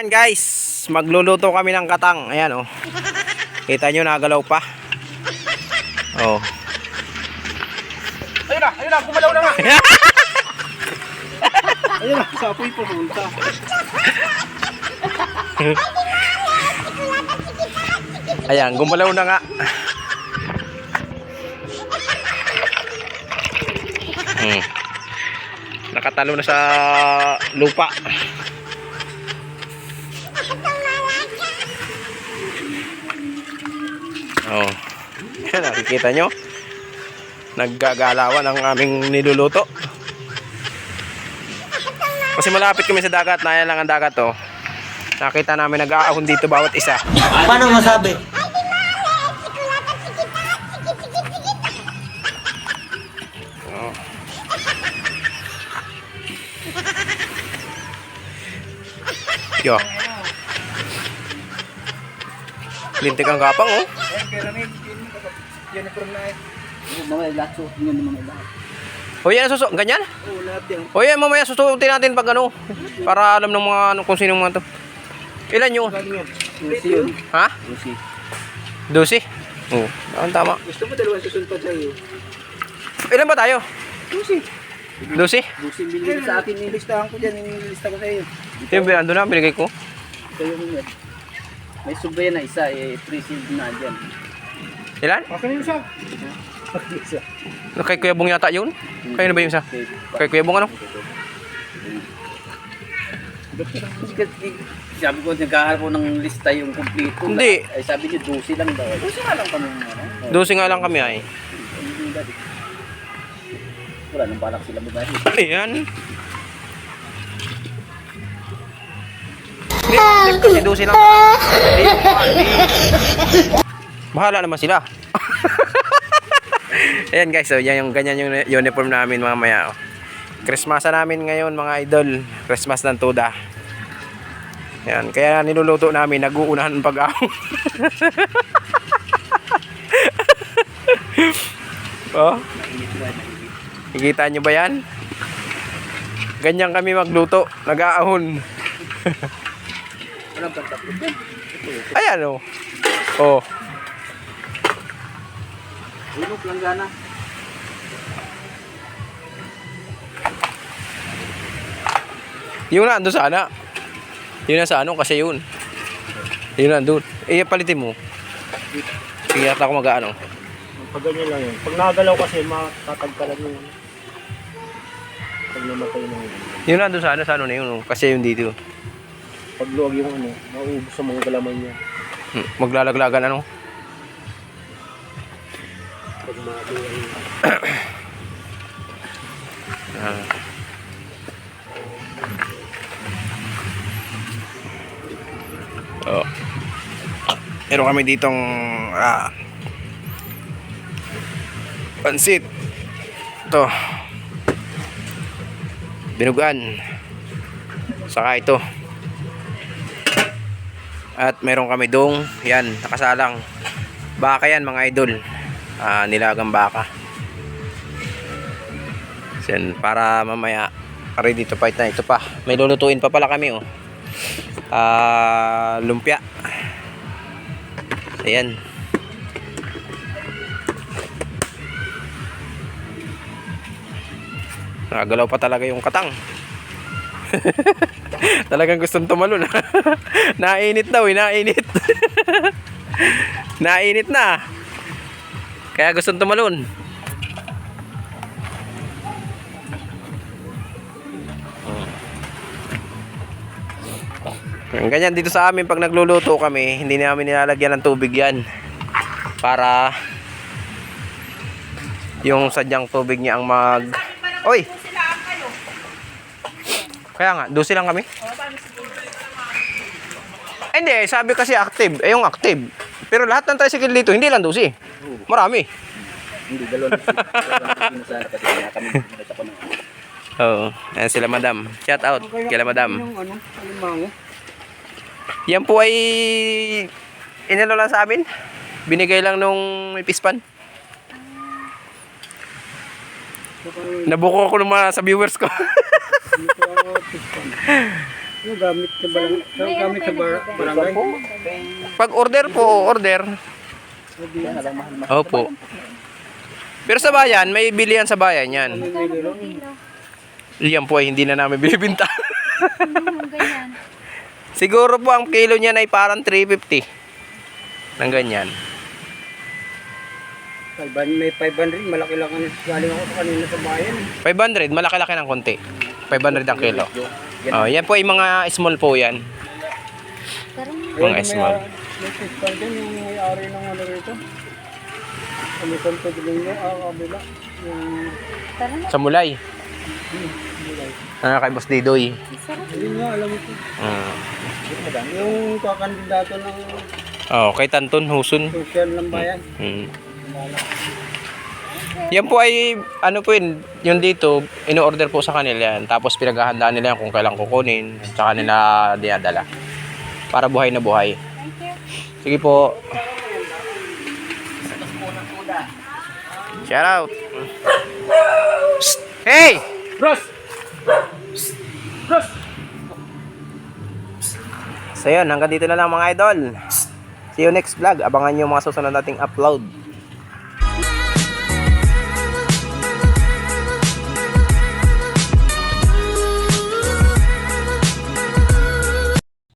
Ayan guys, magluluto kami ng katang. Ayan oh. Kita nyo nagalaw pa. Oh. Ayun na, ayun na, gumalaw na nga. ayun na, sa apoy pumunta. Ayan, gumalaw na nga. Hmm. Nakatalo na sa lupa. Oh. Yan, nakikita nyo. Naggagalawan ang aming niluluto. Kasi malapit kami sa dagat, naya lang ang dagat oh. Nakita namin nag-aahon dito bawat isa. Paano masabi? Oh. Yo. Lintik ang gapang oh. O yan suso, ganyan? O yan mamaya susuotin natin pag ano. Para alam ng mga ano, kung sino mga to. Ilan yun? Lucy yun. Ha? Lucy. 12? Oo. Oh, tama. Gusto mo dalawang susunod pa sa'yo? Ilan ba tayo? Lucy. 12? Lucy, binigay sa akin, nilistahan ko dyan, nilista ko sa'yo. Ito yung binando na, binigay ko. Ito yung. May subay na isa, eh, free sealed na dyan. Ilan? Akin yung isa. Kay Kuya Bong yata yun? Kayo na ba yung isa? Kay Kuya Bong ano? Sabi ko, nagkaharap ko ng lista yung kompleto. Hindi. Ay, sabi niyo, 12 lang daw. 12 nga lang kami. Ano? 12 nga lang kami ay. Wala nang balak sila mabahi. Ayan. Hindi, kasi 12 lang. Hindi, hindi. Bahala naman sila. Ayan guys, so yan yung ganyan yung uniform namin mamaya. Oh. Christmasa namin ngayon mga idol. Christmas ng Tuda. Yan, kaya niluluto namin, nag-uunahan ang pag-ahon. oh, Nakikita nyo ba yan? Ganyan kami magluto, nag-aahon. Walang yan. Ayan oh. Oh, Ulog lang gana. yung nandun sana. Yun na sa ano kasi yun. Yun nandun. Eh, palitin mo. Sige, yata ako mag-ano. Pag ganyan lang yun. Pag nagalaw kasi, matatagkalan yun. Pag namatay na yun. Yun nandun sa ano, sa ano na yun. oh. Kasi yun dito. Pag luwag yung ano, mauubos sa mga galaman niya. Hmm, Maglalaglagan ano. Pag maluwag yung Ah. Oh. Meron kami ditong ah, pansit. Ito. Binugan. Saka ito. At meron kami dong, yan, nakasalang. Baka yan mga idol. Ah, nilagang baka. Yan, para mamaya ready to fight na ito pa. May lulutuin pa pala kami oh. Ah, lumpia. Ayan. Nagalaw pa talaga yung katang. Talagang gustong tumalon. nainit daw, eh, nainit. nainit na. Kaya gustong tumalon. Yung Ganyan dito sa amin pag nagluluto kami, hindi namin nilalagyan ng tubig yan. Para yung sadyang tubig niya ang mag... Oy! Kaya nga, 12 lang kami. Ay, hindi, sabi kasi active. Eh, yung active. Pero lahat ng tricycle dito, hindi lang 12. Marami. Hindi, dalawa na sila. Kasi kaya kami nilista ko ng Oo. Ayan sila madam. Shout out kila madam. Ano. Yan po ay inano lang sa amin. Binigay lang nung may pispan. Nabuko ako ng mga sa viewers ko. Ano gamit sa barangay? Sa gamit sa bar- barangay? Pag order po, order. Opo. Pero sa bayan, may bilihan sa bayan yan. Yan po ay hindi na namin binibinta. Ganyan. Siguro po ang kilo niyan ay parang 350. Nang ganyan. 500, may 500, malaki lang ano. Galing ako sa kanina sa bayan. 500, malaki-laki ng konti. 500 ang kilo. Oh, yan po ay mga small po yan. Mga small. Din yung may-ari ng ano rito. Sa pagbiling niya, ah, kabila. Yung, Sa Mulay. Ah, kay Boss Didoy. yun nga, alam ko. Mm. Yung kakandidato ng Oh, kay Tanton Husun. social ng bayan. Mm. Yan po ay, ano po yun, yung dito, ino-order po sa kanila yan. Tapos pinaghahandaan nila yan kung kailan kukunin. Tsaka nila dinadala. Para buhay na buhay. Thank you. Sige po. Shout out. Psst! Hey! Bros! Bros! So yun, hanggang dito na lang mga idol. See you next vlog. Abangan nyo yung mga susunod nating upload.